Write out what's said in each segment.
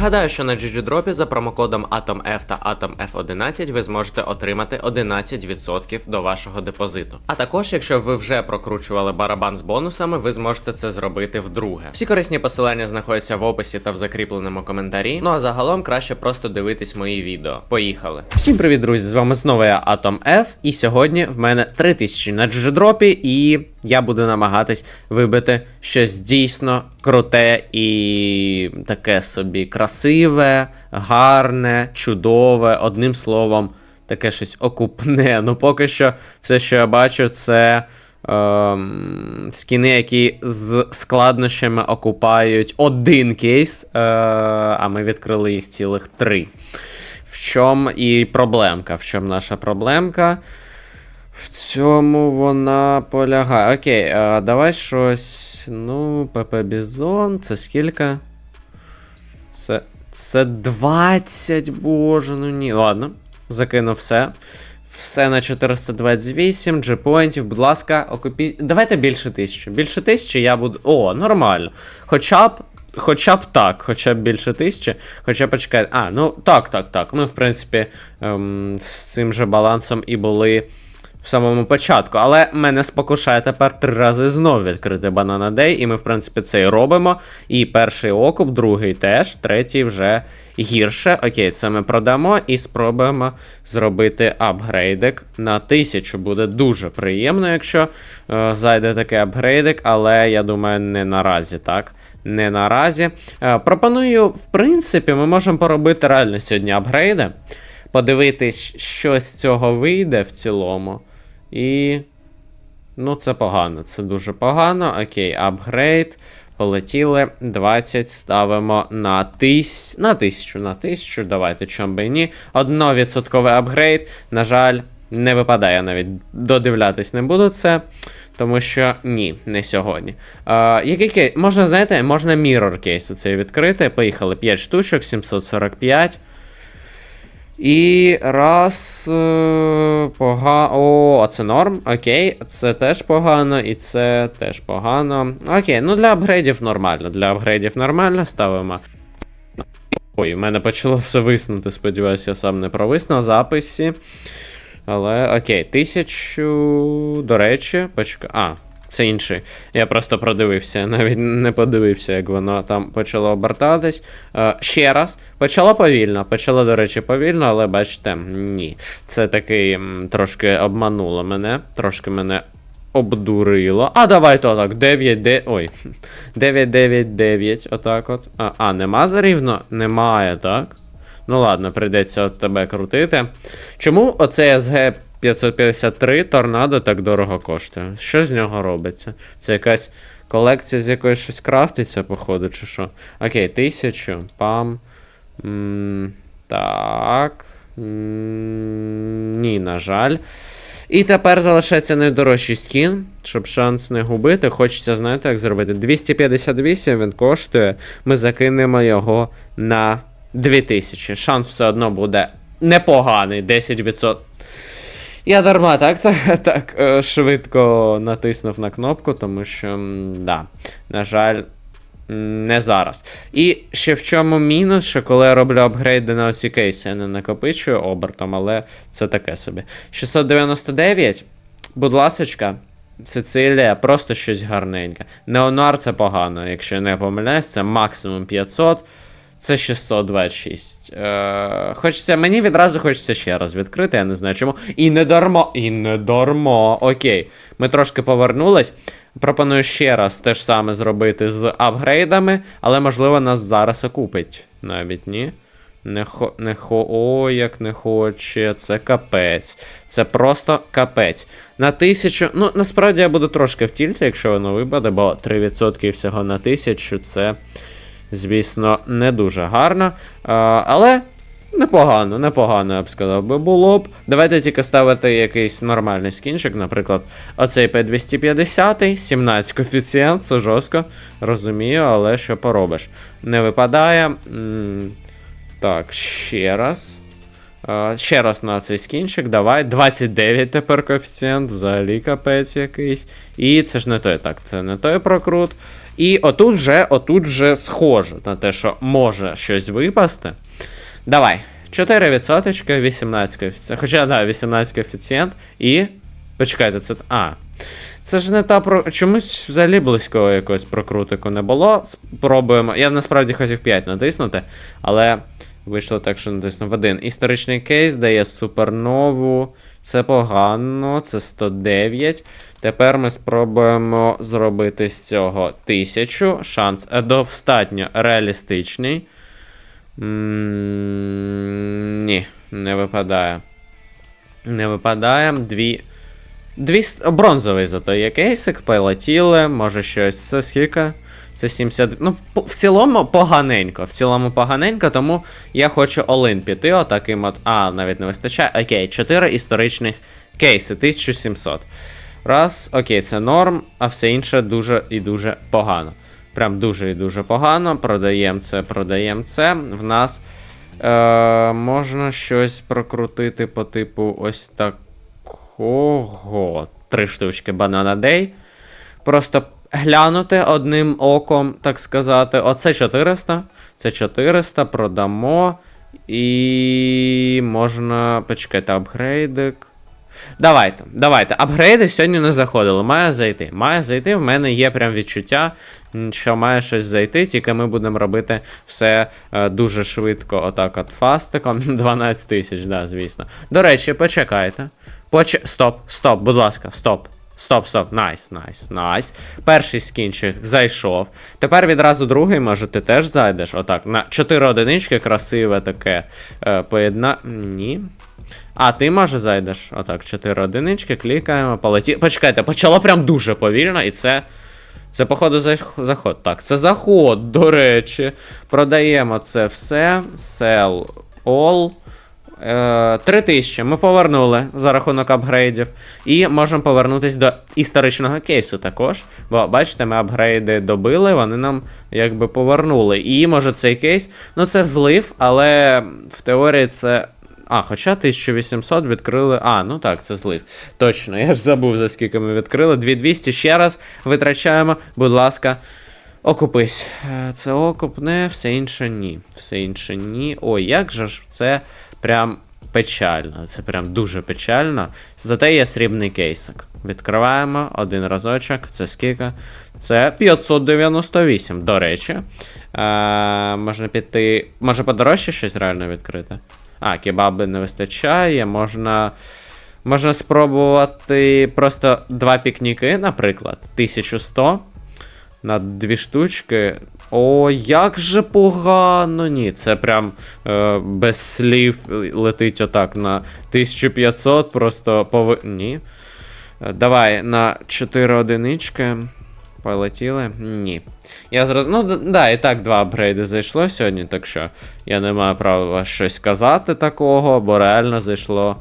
Нагадаю, що на GGDrop за промокодом AtomF та AtomF11 ви зможете отримати 11% до вашого депозиту. А також, якщо ви вже прокручували барабан з бонусами, ви зможете це зробити вдруге. Всі корисні посилання знаходяться в описі та в закріпленому коментарі. Ну а загалом краще просто дивитись мої відео. Поїхали. Всім привіт, друзі! З вами знову я Atom F, і сьогодні в мене 3000 на GGDrop, і я буду намагатись вибити щось дійсно круте і таке собі красиве, гарне, чудове, одним словом, таке щось окупне. Ну, поки що, все, що я бачу, це. Ем, скіни, які з складнощами окупають один кейс, е, а ми відкрили їх цілих три. В чому і проблемка? В чому наша проблемка? В цьому вона полягає. Окей, е, давай щось. Ну, ПП Бізон, це скільки? Це. Це 20, боже, ну ні. Ладно, закину все. Все на 428 джепоінтів, будь ласка, окупіть. Давайте більше тисячі. Більше тисячі я буду. О, нормально. Хоча б. Хоча б так, хоча б більше тисячі. Хоча б почекайте. А, ну так, так, так. Ми, в принципі, ем, з цим же балансом і були в самому початку. Але мене спокушає тепер три рази знову відкрити Banana Day, і ми, в принципі, це і робимо. І перший окуп, другий теж, третій вже гірше. Окей, це ми продамо і спробуємо зробити апгрейдик на 1000. Буде дуже приємно, якщо е, зайде такий апгрейдик, але я думаю, не наразі, так? Не наразі. Е, пропоную, в принципі, ми можемо поробити реально сьогодні апгрейди. Подивитись, що з цього вийде в цілому. І. Ну, це погано, це дуже погано. Окей, апгрейд. Полетіли. 20 ставимо на тис... на 1000. На 1000, давайте, чом би ні. 1% апгрейд. На жаль, не випадає навіть додивлятись не буду це. Тому що ні, не сьогодні. А, який кейс? Можна, знаєте, можна mirror кейс оцей відкрити. Поїхали 5 штучок, 745. І раз. Е, пога... О, це норм. Окей, це теж погано, і це теж погано. Окей, ну для апгрейдів нормально. Для апгрейдів нормально ставимо. Ой, в мене почало все виснути. Сподіваюся, я сам не провис на записі. Але окей, тисячу. До речі, почекай. А, це інший. Я просто продивився, навіть не подивився, як воно там почало обертатись. Е, ще раз. Почало повільно. Почало, до речі, повільно, але бачите, ні. Це такий трошки обмануло мене. Трошки мене обдурило. А, давайте отак. 9, 9. Ой. 9, 9, 9. Отак от. А, а, нема зарівно? Немає, так? Ну ладно, прийдеться от тебе крутити. Чому оцей SG 553 торнадо так дорого коштує? Що з нього робиться? Це якась колекція, з якої щось крафтиться, походу, чи що? Окей, тисячу. Пам. М, так. М, ні, на жаль. І тепер залишається найдорожчий скін, щоб шанс не губити. Хочеться, знаєте, як зробити? 258 він коштує. Ми закинемо його на 2000. Шанс все одно буде непоганий, 10%. Я дарма так, так, так е, швидко натиснув на кнопку, тому що, да, на жаль, не зараз. І ще в чому мінус, що коли я роблю апгрейди на оці кейси, я не накопичую обертом, але це таке собі. 699, будь ласочка. Сицилія, просто щось гарненьке. Неонуар це погано, якщо я не помиляюсь, це максимум 500. Це 626. Е, хочеться, мені відразу хочеться ще раз відкрити, я не знаю чому. І не дармо. І не дармо. Окей. Ми трошки повернулись. Пропоную ще раз те ж саме зробити з апгрейдами, але можливо нас зараз окупить. Навіть ні. Не хо, не хо, о, як не хоче, це капець. Це просто капець. На тисячу. Ну, насправді я буду трошки в тільті, якщо воно випаде, бо 3% всього на тисячу це, звісно, не дуже гарно. Але непогано, непогано, я б сказав би було б. Давайте тільки ставити якийсь нормальний скінчик, наприклад, оцей P250, 17 коефіцієнт, це жорстко, розумію, але що поробиш. Не випадає. Так, ще раз. Е, ще раз на цей скінчик, давай. 29 тепер коефіцієнт, взагалі капець якийсь. І це ж не той, так, це не той прокрут. І отут вже, отут вже схоже на те, що може щось випасти. Давай. 4%, 18 коефіцієнт. Хоча, да, 18 коефіцієнт. І. Почекайте, це. А. Це ж не та про. Чомусь взагалі близького якогось прокрутику не було. Спробуємо. Я насправді хотів 5 натиснути, але вийшло так, що натиснув один. Історичний кейс дає супернову. Це погано, це 109. Тепер ми спробуємо зробити з цього 1000. Шанс достатньо реалістичний. М, Ні, не випадає. Не випадає. Дві. Дві бронзовий зато є кейсик, полетіли, може щось. Це скільки? Це 70. Ну, в цілому поганенько. В цілому поганенько, тому я хочу Олин піти, отаким от. А, навіть не вистачає. Окей, 4 історичних кейси, 1700. Раз, окей, це норм, а все інше дуже і дуже погано. Прям дуже і дуже погано. Продаємо це, продаємо це. В нас е, можна щось прокрутити по типу ось такого. Три штучки Banana Day. Просто глянути одним оком, так сказати. Оце 400. Це 400, продамо. І можна. Почекайте, апгрейдик. Давайте, давайте. Апгрейди сьогодні не заходили. Має зайти. Має зайти. В мене є прям відчуття, що має щось зайти, тільки ми будемо робити все е, дуже швидко, отак от фастиком. 12 тисяч, да, звісно. До речі, почекайте. Поч... Стоп, стоп, будь ласка, стоп. Стоп, стоп, найс, найс, найс. Перший скінчик зайшов. Тепер відразу другий, може, ти теж зайдеш. Отак. На 4 одинички, красиве таке е, поєдна. Ні. А, ти може зайдеш. Отак, 4 одинички, клікаємо, полеті. Почекайте, почало прям дуже повільно, і це. Це, походу, заход. Так, це заход, до речі. Продаємо це все. Sell all. Е, 3000 ми повернули за рахунок апгрейдів. І можемо повернутися до історичного кейсу також. Бо бачите, ми апгрейди добили, вони нам якби повернули. І може цей кейс. Ну це взлив, але в теорії це. А, хоча 1800 відкрили. А, ну так, це злив. Точно, я ж забув, за скільки ми відкрили. 2200 ще раз витрачаємо, будь ласка. Окупись. Е, Це окупне, все інше ні. Все інше ні. Ой, як же ж це прям печально. Це прям дуже печально. Зате є срібний кейсик. Відкриваємо один разочок. Це скільки? Це 598, до речі. Е, можна піти. Може подорожче щось реально відкрити? А, кебаби не вистачає, можна. Можна спробувати просто два пікніки, наприклад, 1100 на дві штучки. О, як же погано! Ні, це прям е, без слів летить отак на 1500, просто пови... Ні. Е, Давай на 4 одинички. Полетіли? Ні. Я зроз... Ну, да, і так два апгрейди зайшло сьогодні, так що я не маю права щось сказати такого, бо реально зайшло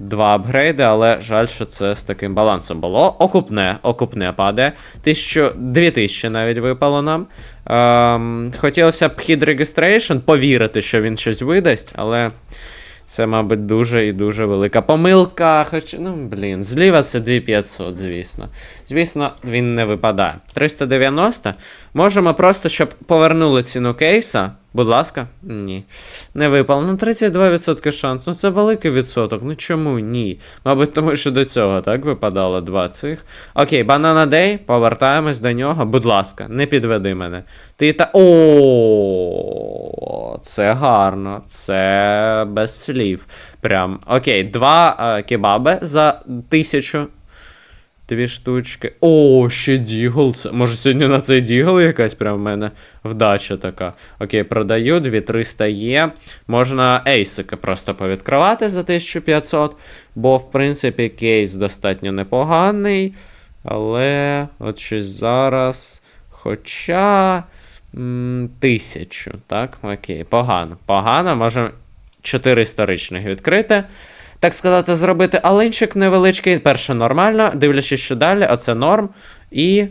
два апгрейди, але жаль, що це з таким балансом було. Окупне, окупне. 1000, 2000 навіть випало нам. Ем, хотілося б hid registration, повірити, що він щось видасть, але. Це, мабуть, дуже і дуже велика помилка. Хоч, ну, блін, зліва це 2500, звісно. Звісно, він не випадає. 390. Можемо просто, щоб повернули ціну кейса. Будь ласка, ні. Не випало. Ну, 32% шанс. Ну це великий відсоток. Ну чому ні? Мабуть, тому що до цього так випадало два цих. Окей, Banana Day, повертаємось до нього. Будь ласка, не підведи мене. Ти та. О, це гарно. Це без слів. Прям. Окей, два е, кебаби за тисячу. Дві штучки. О, ще дігл. Може сьогодні на цей дігл якась прям в мене вдача така. Окей, продаю, 2300 є. Можна ейсики просто повідкривати за 1500, бо, в принципі, кейс достатньо непоганий. Але от щось зараз. Хоча. м, Тисячу, так? Окей, погано. Погано, можемо 4 історичних відкрити так сказати, зробити алинчик невеличкий. Перше нормально, дивлячись, що далі, оце норм. І.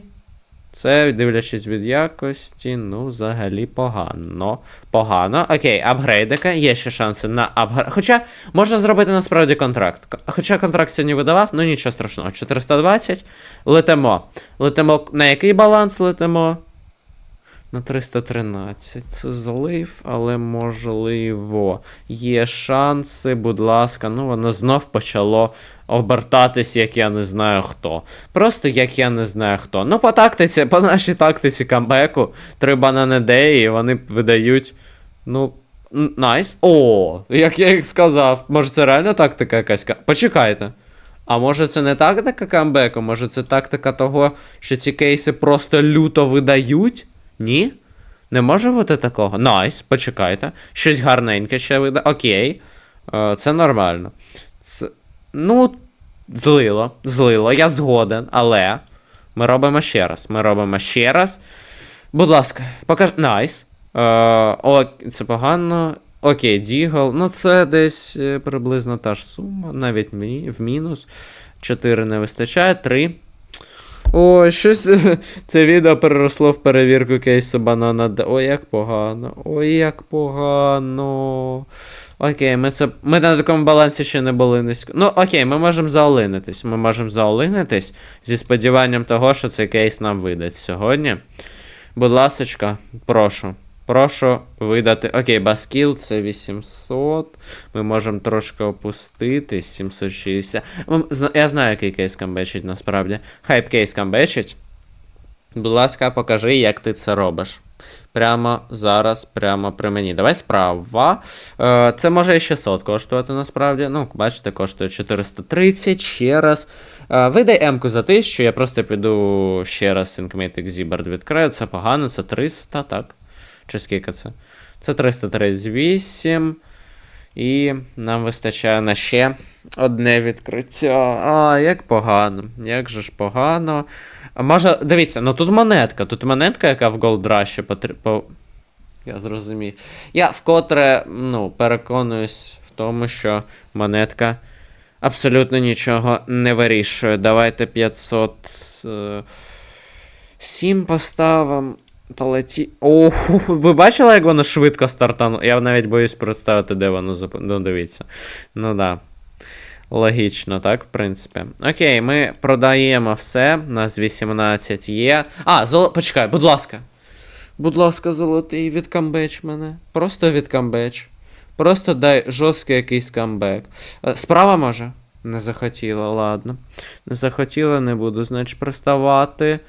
Це, дивлячись від якості, ну, взагалі погано. Погано. Окей, апгрейдика. Є ще шанси на апгрейд. Хоча можна зробити насправді контракт. Хоча контракт сьогодні видавав, ну нічого страшного. 420. Летимо. Летимо. На який баланс летимо? На 313. Це злив, але можливо. Є шанси, будь ласка. Ну, воно знов почало обертатись, як я не знаю хто. Просто як я не знаю хто. Ну, по тактиці, по нашій тактиці камбеку, три банани деї, і вони видають. Ну. Найс. О, як я їх сказав. Може, це реально тактика якась? Почекайте. А може це не тактика камбеку? Може це тактика того, що ці кейси просто люто видають? Ні? Не може бути такого? Найс, почекайте. Щось гарненьке ще вида. Окей. Е, це нормально. Це... Ну, злило, злило, я згоден, але ми робимо ще раз. Ми робимо ще раз. Будь ласка, покаж. Найс. Е, о, це погано. Окей, Дігл. Ну, це десь е, приблизно та ж сума, навіть в мінус. 4 не вистачає, 3. О, щось це відео переросло в перевірку кейсу банана. Ой, як погано. Ой, як погано. Окей, ми це. Ми на такому балансі ще не були низько. Ну, окей, ми можемо заолинитись. Ми можемо заолинитись зі сподіванням того, що цей кейс нам видасть сьогодні. Будь ласочка, прошу. Прошу видати. Окей, Баскіл це 800. Ми можемо трошки опуститись. 760. Я знаю, який кейс камбечить насправді. Хайп кейс камбечить. Будь ласка, покажи, як ти це робиш. Прямо зараз, прямо при мені. Давай справа. Е, це може і 600 коштувати насправді. Ну, бачите, коштує 430 ще раз. Е, видай М-ку за 1000, я просто піду ще раз Syncmatic Zibard відкрию. Це погано, це 300, так? Чи скільки це? Це 338. І нам вистачає на ще одне відкриття. А, як погано. Як же ж погано. Може, дивіться, ну тут монетка. Тут монетка, яка в потр... по... Я зрозумів. Я вкотре ну, переконуюсь в тому, що монетка абсолютно нічого не вирішує. Давайте 500. Е... 7 поставимо. Полеті. О, ви бачили, як воно швидко стартануло? Я навіть боюсь представити, де воно зуп... Ну, дивіться. Ну да. Логічно, так, в принципі. Окей, ми продаємо все. У нас 18 є. А, золо... почекай, будь ласка. Будь ласка, золотий, відкамбеч мене. Просто відкамбеч. Просто дай жорсткий якийсь камбек. Е, Справа може? Не захотіла, ладно. Не захотіла, не буду, значить, приставати.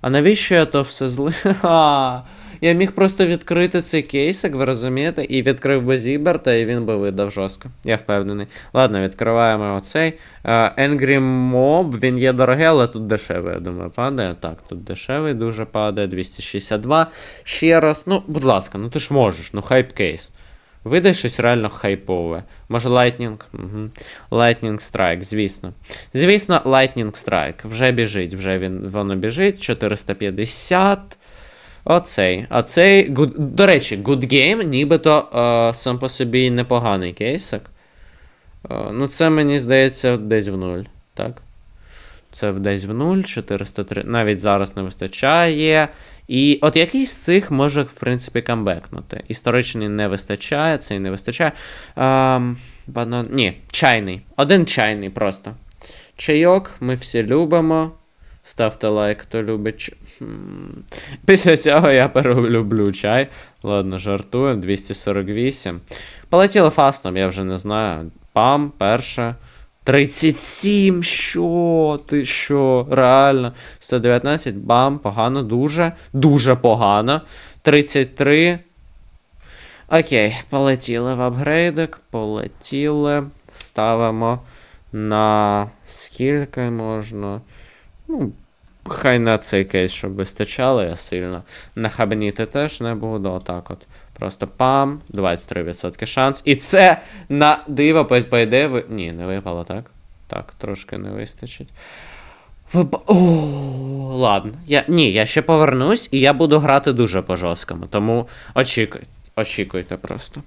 А навіщо я то все зли? Ха! Я міг просто відкрити цей кейсик, ви розумієте, і відкрив би Зіберта, і він би видав жорстко. Я впевнений. Ладно, відкриваємо оцей. Е, Angry Mob, він є дорогий, але тут дешевий, я думаю, падає. Так, тут дешевий дуже падає. 262. Ще раз. Ну, будь ласка, ну ти ж можеш, ну хайп кейс. Видай щось реально хайпове. Може Lightning? Угу. Lightning Strike, звісно. Звісно, Lightning Strike. Вже біжить, вже він, воно біжить. 450. Оцей. Оцей. Good... До речі, Good Game, нібито е, сам по собі непоганий кейсик. Е, ну, це мені здається десь в нуль. Так? Це десь в нуль, 403. Навіть зараз не вистачає. І от якийсь з цих може, в принципі, камбекнути. Історичний не вистачає, цей не вистачає. Ем, банан... Ні, чайний. Один чайний просто. Чайок, ми всі любимо. Ставте лайк, хто любить. Після цього я перелюблю чай. Ладно, жартую. 248. Полетіли фастом, я вже не знаю. Пам, перше. 37, що? Ти що? Реально. 119, бам, погано, дуже. Дуже погано. 33. Окей, полетіли в апгрейдик. Полетіли. Ставимо на скільки можна. Ну, хай на цей кейс, щоб вистачало, я сильно. На хабніти теж не буду, отак от. Просто пам, 23% шанс. І це на диво, по, по ідеї, ви... Ні, не випало, так? Так, трошки не вистачить. Ви... О, ладно. Я... Ні, я ще повернусь, і я буду грати дуже по жорсткому, тому очікуйте, очікуйте просто.